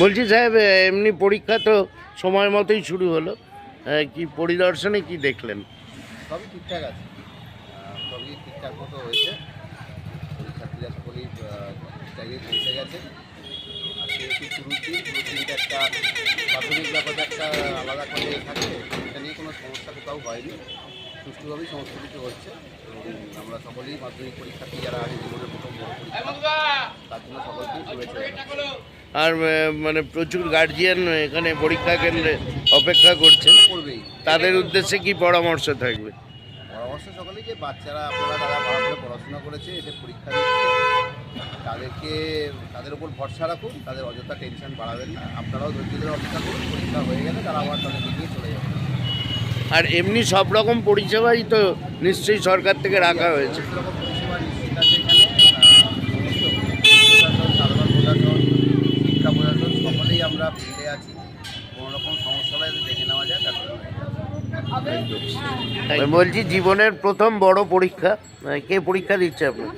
বলছি সাহেব, এমনি পরীক্ষা তো সময় মতোই শুরু হলো। কি পরিদর্শনে কি দেখলেন? সবই ঠিকঠাক আছে। সবই ঠিকঠাক মতো হয়েছে। পরীক্ষার্থীরা সকলেই জায়গায় পৌঁছে গেছে। আজকে একটি শুরুর দিন একটা প্রাথমিক ব্যাপারটা একটা আলাদা করে থাকে। এটা নিয়ে কোনো সমস্যা কোথাও হয়নি। সুষ্ঠুভাবেই সমস্ত কিছু হচ্ছে এবং আমরা সকলেই মাধ্যমিক পরীক্ষার্থী যারা আগে জীবনের প্রথম তার জন্য সকলকেই শুভেচ্ছা। আর মানে প্রচুর গার্জিয়ান এখানে পরীক্ষা কেন্দ্রে অপেক্ষা করছেন। তাদের উদ্দেশ্যে কি পরামর্শ থাকবে? পরামর্শ সকলেই যে বাচ্চারা আপনারা তারা ভালো পড়াশোনা করেছে এসে পরীক্ষা দিচ্ছে। তাদেরকে তাদের উপর ভরসা রাখুন তাদের অযথা টেনশন বাড়াবেন না। আপনারাও ধৈর্য ধরে অপেক্ষা করুন পরীক্ষা হয়ে গেলে তারা আবার তাদেরকে নিয়ে চলে যাবে। আর এমনি সব রকম পরিষেবাই তো নিশ্চয়ই সরকার থেকে রাখা হয়েছে। শিক্ষা প্রশাসন সকলেই আমরা ফিল্ডে আছি কোনো সমস্যা হলে দেখে নেওয়া যায় বলছি জীবনের প্রথম বড় পরীক্ষা কে পরীক্ষা দিচ্ছে আপনার?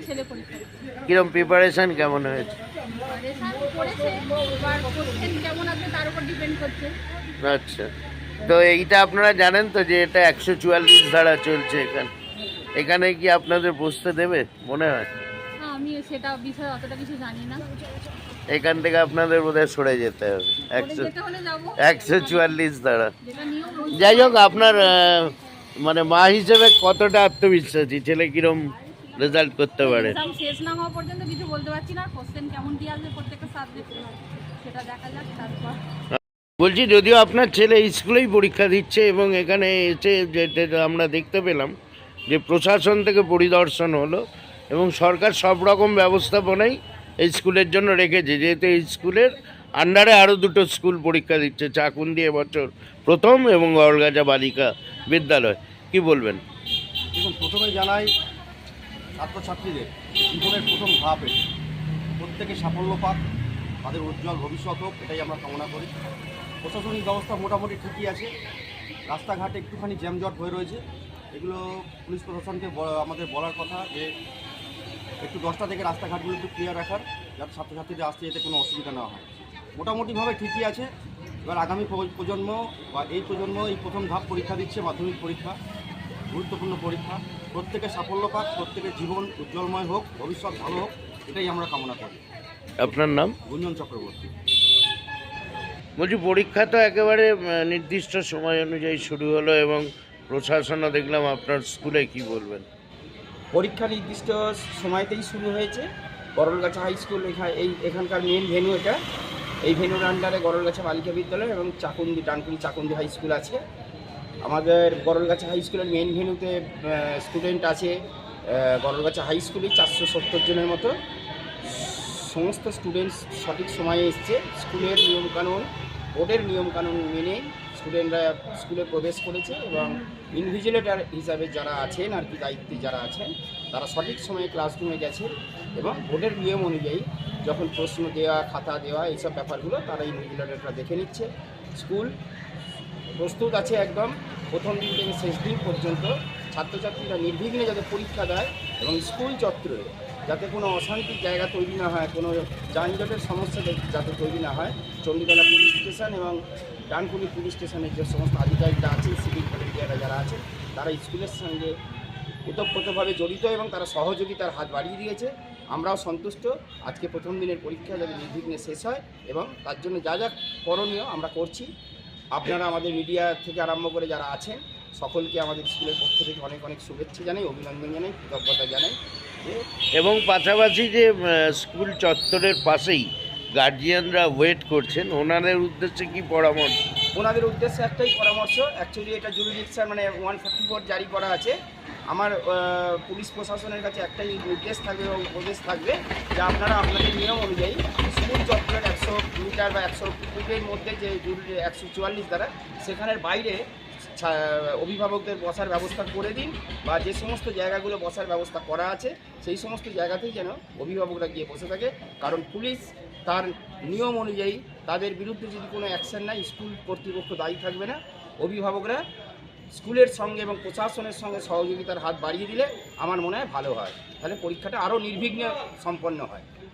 কিরম প্রিপারেশন কেমন হয়েছে? রেশান করেছে এবার কোশ্চেন কেমন আছে তার উপর ডিপেন্ড করছে। আচ্ছা। তো এইটা আপনারা জানেন তো যে এটা একশো চুয়াল্লিশ ধারা চলছে এখানে এখানে কি আপনাদের বসতে দেবে মনে হয়? এখান থেকে আপনাদের বোধহয় সরে যেতে হবে। একশো একশো চুয়াল্লিশ ধারা। যাই হোক আপনার মানে মা হিসেবে কতটা আত্মবিশ্বাসী? ছেলে কিরম রেজাল্ট করতে পারে? শেষ না হওয়া পর্যন্ত কিছু বলতে পারছি না। কোশ্চেন কেমন কি আসবে প্রত্যেকটা সাবজেক্টে সেটা দেখা যাক তারপর বলছি, যদিও আপনার ছেলে স্কুলেই পরীক্ষা দিচ্ছে এবং এখানে এসে যেটা আমরা দেখতে পেলাম যে প্রশাসন থেকে পরিদর্শন হলো এবং সরকার সব রকম ব্যবস্থাপনাই এই স্কুলের জন্য রেখেছে। যেহেতু এই স্কুলের আন্ডারে আরও দুটো স্কুল পরীক্ষা দিচ্ছে, চাকুন্দি এবছর প্রথম এবং গড়গাজা বালিকা বিদ্যালয়। কি বলবেন? দেখুন, প্রথমে জানাই ছাত্রছাত্রীদের জীবনের প্রথম ধাপ প্রত্যেকে সাফল্য পাক, তাদের উজ্জ্বল ভবিষ্যৎ হোক, এটাই আমরা কামনা করি। প্রশাসনিক ব্যবস্থা মোটামুটি ঠিকই আছে। রাস্তাঘাটে একটুখানি জ্যামজট হয়ে রয়েছে। এগুলো পুলিশ প্রশাসনকে আমাদের বলার কথা যে একটু দশটা থেকে রাস্তাঘাটগুলো একটু ক্লিয়ার রাখার যাতে ছাত্রছাত্রীদের আসতে যেতে কোনো অসুবিধা না হয়। মোটামুটিভাবে ঠিকই আছে। এবার আগামী প্র- প্রজন্ম বা এই প্রজন্ম এই প্রথম ধাপ পরীক্ষা দিচ্ছে মাধ্যমিক পরীক্ষা গুরুত্বপূর্ণ পরীক্ষা। প্রত্যেকে সাফল্য পাক প্রত্যেকের জীবন উজ্জ্বলময় হোক ভবিষ্যৎ ভালো হোক এটাই আমরা কামনা করি। আপনার নাম? গুঞ্জন চক্রবর্তী। বলছি, পরীক্ষা তো একেবারে নির্দিষ্ট সময় অনুযায়ী শুরু হলো এবং প্রশাসনও দেখলাম আপনার স্কুলে কি বলবেন। পরীক্ষা নির্দিষ্ট সময়তেই শুরু হয়েছে। গরলগাছা হাই স্কুল এই এখানকার মেন ভেন্যু এটা। এই ভেন্যুর আন্ডারে গরলগাছা বালিকা বিদ্যালয় এবং চাকুন্দি, ডানকুনি চাকুন্দি হাই স্কুল আছে। আমাদের গরলগাছা হাই স্কুলের মেন ভেন্যুতে স্টুডেন্ট আছে। গরলগাছা হাই স্কুলে চারশো সত্তর জনের মতো। সমস্ত স্টুডেন্টস সঠিক সময়ে এসছে। স্কুলের নিয়মকানুন বোর্ডের নিয়মকানুন মেনে স্টুডেন্টরা স্কুলে প্রবেশ করেছে এবং ইনভিজিলেটার হিসাবে যারা আছেন আর কি দায়িত্বে যারা আছেন, তারা সঠিক সময়ে ক্লাসরুমে গেছে এবং বোর্ডের নিয়ম অনুযায়ী যখন প্রশ্ন দেওয়া, খাতা দেওয়া এইসব ব্যাপারগুলো তারা ইনভিজিলেটাররা দেখে নিচ্ছে। স্কুল প্রস্তুত আছে একদম। প্রথম দিন থেকে শেষ দিন পর্যন্ত ছাত্রছাত্রীরা নির্বিঘ্নে যাতে পরীক্ষা দেয় এবং স্কুল চত্বরে যাতে কোনো অশান্তির জায়গা তৈরি না হয়, কোনো যানজটের সমস্যা যাতে তৈরি না হয়। চণ্ডীতলা পুলিশ স্টেশন এবং ডানকুনি পুলিশ স্টেশনের যে সমস্ত আধিকারিকরা আছে, সিভিল ভলেন্টিয়াররা যারা আছে, তারা স্কুলের সঙ্গে ওতপ্রোতভাবে জড়িত এবং তারা সহযোগিতার হাত বাড়িয়ে দিয়েছে। আমরাও সন্তুষ্ট। আজকে প্রথম দিনের পরীক্ষা যাতে নির্বিঘ্নে শেষ হয় এবং তার জন্য যা যা করণীয় আমরা করছি। আপনারা আমাদের মিডিয়া থেকে আরম্ভ করে যারা আছেন, সকলকে আমাদের স্কুলের পক্ষ থেকে অনেক অনেক শুভেচ্ছা জানাই, অভিনন্দন জানাই, কৃতজ্ঞতা জানাই। এবং পাশাপাশি যে স্কুল চত্বরের পাশেই গার্জিয়ানরা ওয়েট করছেন, ওনাদের উদ্দেশ্যে কি পরামর্শ? ওনাদের উদ্দেশ্যে একটাই পরামর্শ অ্যাকচুয়ালি এটা জুরিডিকশন মানে ওয়ান ফোর্টি ফোর জারি করা আছে। আমার পুলিশ প্রশাসনের কাছে একটাই নির্দেশ থাকবে এবং উপদেশ থাকবে যে আপনারা আপনাদের নিয়ম অনুযায়ী স্কুল চত্বরের একশো মিটার বা একশো ফুটের মধ্যে যে একশো চুয়াল্লিশ দ্বারা, সেখানের বাইরে অভিভাবকদের বসার ব্যবস্থা করে দিন বা যে সমস্ত জায়গাগুলো বসার ব্যবস্থা করা আছে, সেই সমস্ত জায়গাতেই যেন অভিভাবকরা গিয়ে বসে থাকে। কারণ পুলিশ তার নিয়ম অনুযায়ী তাদের বিরুদ্ধে যদি কোনো অ্যাকশন নেয়, স্কুল কর্তৃপক্ষ দায়ী থাকবে না। অভিভাবকরা স্কুলের সঙ্গে এবং প্রশাসনের সঙ্গে সহযোগিতার হাত বাড়িয়ে দিলে আমার মনে হয় ভালো হয়। তাহলে পরীক্ষাটা আরও নির্বিঘ্নে সম্পন্ন হয়।